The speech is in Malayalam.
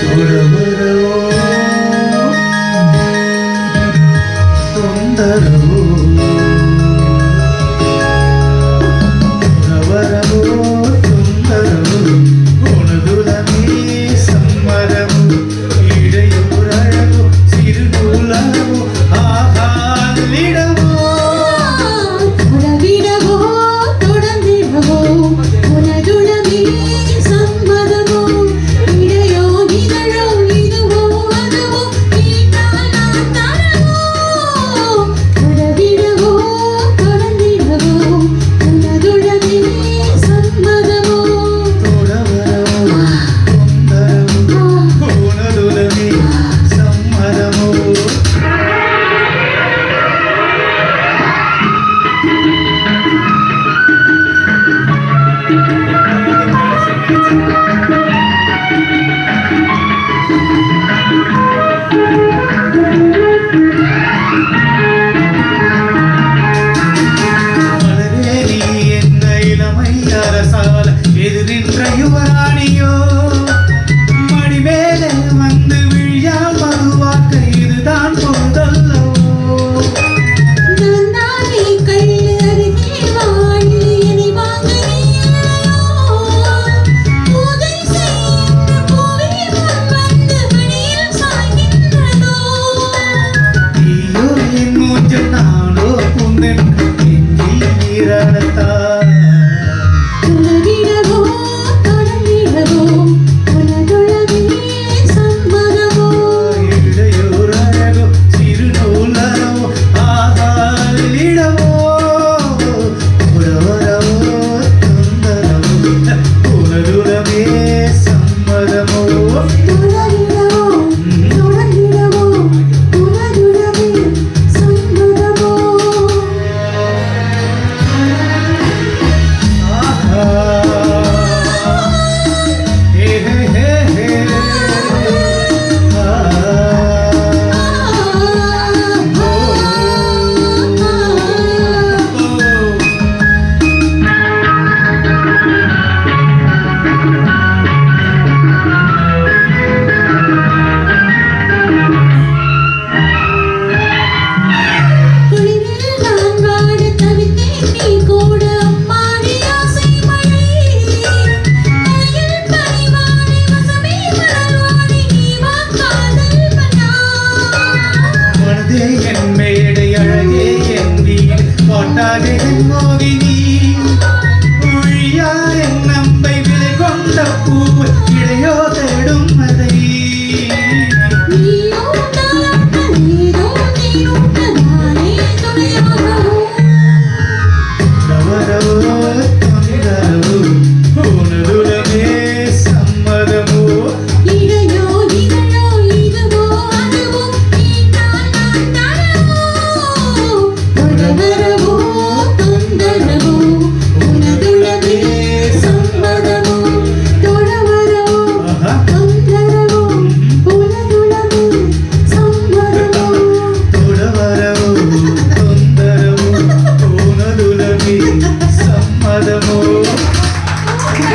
തുടവരവോ സുന്ദരവോ நம்பை விலை கொண்ட பூ இடையோ தேடும் அதை